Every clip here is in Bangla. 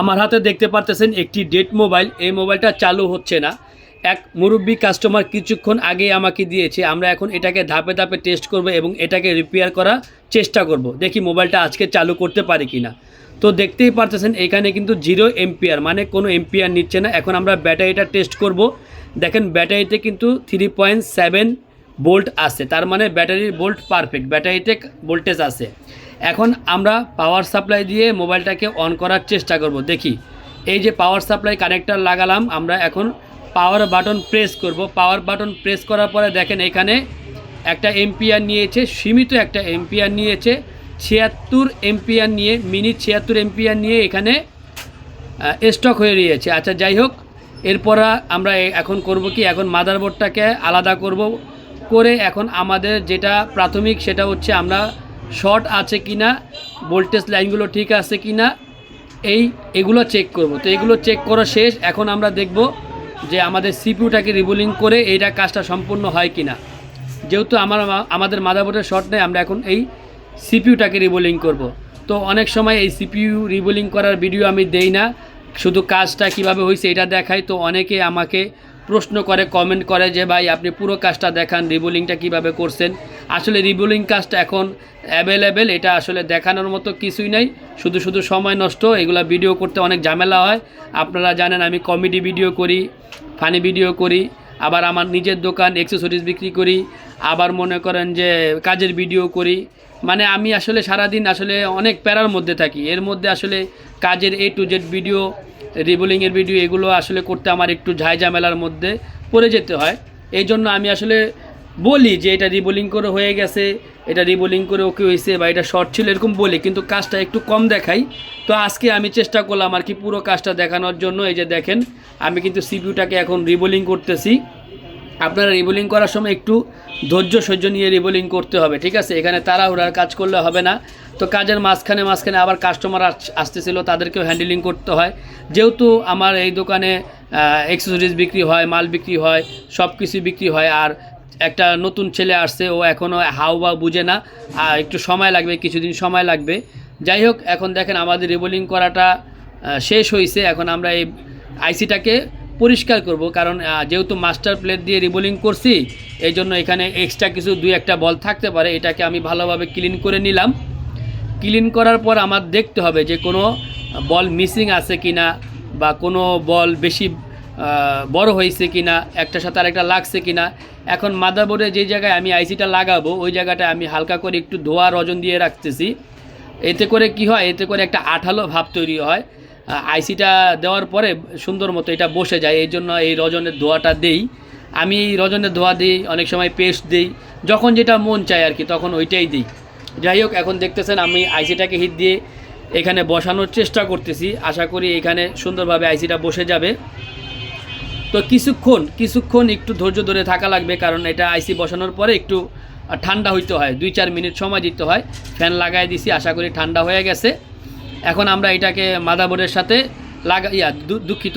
আমার হাতে দেখতে পারতেছেন একটি ডেট মোবাইল। এই মোবাইলটা চালু হচ্ছে না। এক মুরব্বী কাস্টমার কিছুক্ষণ আগে আমাকে দিয়েছে, আমরা এখন এটাকে ধাপে ধাপে টেস্ট করব এবং এটাকে রিপেয়ার করার চেষ্টা করব। দেখি মোবাইলটা আজকে চালু করতে পারি কি না তো দেখতেই পারতেছেন, এখানে কিন্তু জিরো এম্পিয়ার মানে কোনো এম্পিয়ার নিচ্ছে না। এখন আমরা ব্যাটারিটা টেস্ট করব। দেখেন ব্যাটারিতে কিন্তু থ্রি পয়েন্ট সেভেন বোল্ট আছে। তার মানে ব্যাটারির বোল্ট পারফেক্ট ব্যাটারিতে ভোল্টেজ আছে। এখন আমরা পাওয়ার সাপ্লাই দিয়ে মোবাইলটাকে অন করার চেষ্টা করব। দেখি, এই যে পাওয়ার সাপ্লাই কানেক্টার লাগালাম, আমরা এখন পাওয়ার বাটন প্রেস করব। পাওয়ার বাটন প্রেস করার পরে দেখেন এখানে একটা এম্পিয়ার নিয়েছে, সীমিত একটা এম্পিয়ার নিয়েছে, ছিয়াত্তর এম্পিয়ার নিয়ে, মিনি ছিয়াত্তর এম্পিয়ার নিয়ে এখানে স্টক হয়ে রয়েছে। আচ্ছা যাই হোক, এরপর আমরা এখন করব কি, এখন মাদারবোর্ডটাকে আলাদা করব। করে এখন আমাদের যেটা প্রাথমিক সেটা হচ্ছে আমরা শর্ট আছে কি না ভোল্টেজ লাইনগুলো ঠিক আছে কি না এই এগুলো চেক করব। তো এগুলো চেক করা শেষ। এখন আমরা দেখব যে আমাদের সিপিউটাকে রিবুলিং করে এইটা কাজটা সম্পূর্ণ হয় কি না যেহেতু আমার আমাদের মাদারবোর্ডের শর্ট নেই, আমরা এখন এই সিপিউটাকে রিবোলিং করব। তো অনেক সময় এই সিপিইউ রিবোলিং করার ভিডিও আমি দেই না। শুধু কাজটা কীভাবে হয়েছে এটা দেখাই তো অনেকে আমাকে প্রশ্ন করে কমেন্ট করে যে, ভাই, আপনি পুরো কাজটা দেখান, রিবোলিংটা কীভাবে করছেন? আসলে রিবুলিং কাজটা এখন অ্যাভেলেবেল এটা আসলে দেখানোর মতো কিছুই নাই। শুধু শুধু সময় নষ্ট, এগুলা ভিডিও করতে অনেক ঝামেলা হয়। আপনারা জানেন, আমি কমেডি ভিডিও করি ফানি ভিডিও করি, আবার আমার নিজের দোকান অ্যাক্সেসরিজ বিক্রি করি, আবার মনে করেন যে কাজের ভিডিও করি। মানে আমি আসলে সারাদিন আসলে অনেক প্যারার মধ্যে থাকি। এর মধ্যে আসলে কাজের এ টু জেড ভিডিও রিবোলিংয়ের ভিডিও এগুলো আসলে করতে আমার একটু ঝামেলার মধ্যে পড়ে যেতে হয়। এই জন্য আমি আসলে বলি যে এটা রিবোলিং করে হয়ে গেছে, এটা রিবোলিং করে ওকে হয়েছে বা এটা শর্ট ছিল এরকম বলি, কিন্তু কাজটা একটু কম দেখাই। তো আজকে আমি চেষ্টা করলাম আর কি পুরো কাজটা দেখানোর জন্য। এই যে দেখেন, আমি কিন্তু সিপিউটাকে এখন রিবোলিং করতেছি। আপনারা রিবোলিং করার সময় একটু ধৈর্য সহ্য নিয়ে রিবোলিং করতে হবে, ঠিক আছে? এখানে তাড়াহুড়ার কাজ করলে হবে না। তো কাজের মাঝখানে মাঝখানে আবার কাস্টমার আসতেছিল, তাদেরকেও হ্যান্ডেলিং করতে হয়। যেহেতু আমার এই দোকানে এক্সেসরিজ বিক্রি হয়, মাল বিক্রি হয় সব কিছু বিক্রি হয়, আর একটা নতুন ছেলে আসছে, ও এখনও হাও বা বুঝে না। আর একটু সময় লাগবে, কিছুদিন সময় লাগবে। যাই হোক, এখন দেখেন আমাদের রিবোলিং করাটা শেষ হয়েছে এখন আমরা এই আইসিটাকে পরিষ্কার করব, কারণ যেহেতু মাস্টার প্লেট দিয়ে রিবোলিং করছি এই জন্য এখানে এক্সট্রা কিছু দুই একটা বল থাকতে পারে, এটাকে আমি ভালোভাবে ক্লিন করে নিলাম। ক্লিন করার পর আমার দেখতে হবে যে কোনো বল মিসিং আছে কি না বা কোনো বল বেশি বড় হয়েছে কি না একটার সাথে আরেকটা লাগছে কি না এখন মাদারবোর্ডে যে জায়গায় আমি আইসিটা লাগাবো, ওই জায়গাটা আমি হালকা করে একটু ধোয়া রজন দিয়ে রাখতেছি। এতে করে কি হয়? এতে করে একটা আঠালো ভাব তৈরি হয়। আইসিটা দেওয়ার পরে সুন্দর মতো এটা বসে যায়, এই জন্য এই রজনের ধোয়াটা দেই। আমি রজনের ধোয়া দিই, অনেক সময় পেস্ট দিই, যখন যেটা মন চায় আর কি, তখন ওইটাই দিই। যাই হোক, এখন দেখতেছেন আমি আইসিটাকে হিট দিয়ে এখানে বসানোর চেষ্টা করতেছি। আশা করি এখানে সুন্দরভাবে আইসিটা বসে যাবে। তো কিছুক্ষণ কিছুক্ষণ একটু ধৈর্য ধরে থাকা লাগবে, কারণ এটা আইসি বসানোর পরে একটু ঠান্ডা হইতে হয়। দুই চার মিনিট সময় দিতে হয়। ফ্যান লাগাই দিছি, আশা করি ঠান্ডা হয়ে গেছে। এখন আমরা এটাকে মাদাবোর্ডের সাথে লাগা ইয়া দুঃখিত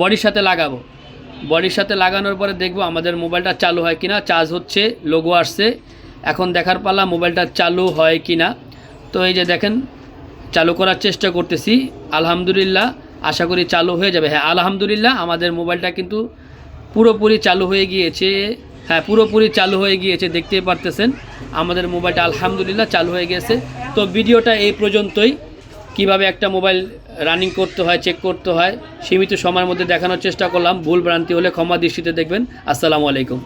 বডির সাথে লাগাবো। বডির সাথে লাগানোর পরে দেখব আমাদের মোবাইলটা চালু হয় কিনা। চার্জ হচ্ছে, লোগো আসছে। এখন দেখার পালা মোবাইলটা চালু হয় কিনা। তো এই যে দেখেন, চালু করার চেষ্টা করতেছি। আলহামদুলিল্লাহ, আশা করি চালু হয়ে যাবে। হ্যাঁ আলহামদুলিল্লাহ, আমাদের মোবাইলটা কিন্তু পুরোপুরি চালু হয়ে গিয়েছে। হ্যাঁ পুরোপুরি চালু হয়ে গিয়েছে, দেখতেই পারতেছেন। আমাদের মোবাইলটা আলহামদুলিল্লাহ চালু হয়ে গেছে। তো ভিডিওটা এই পর্যন্তই। কীভাবে একটা মোবাইল রানিং করতে হয় চেক করতে হয়, সীমিত সময়ের মধ্যে দেখানোর চেষ্টা করলাম। ভুল ভ্রান্তি হলে ক্ষমা দৃষ্টিতে দেখবেন। আসসালামু আলাইকুম।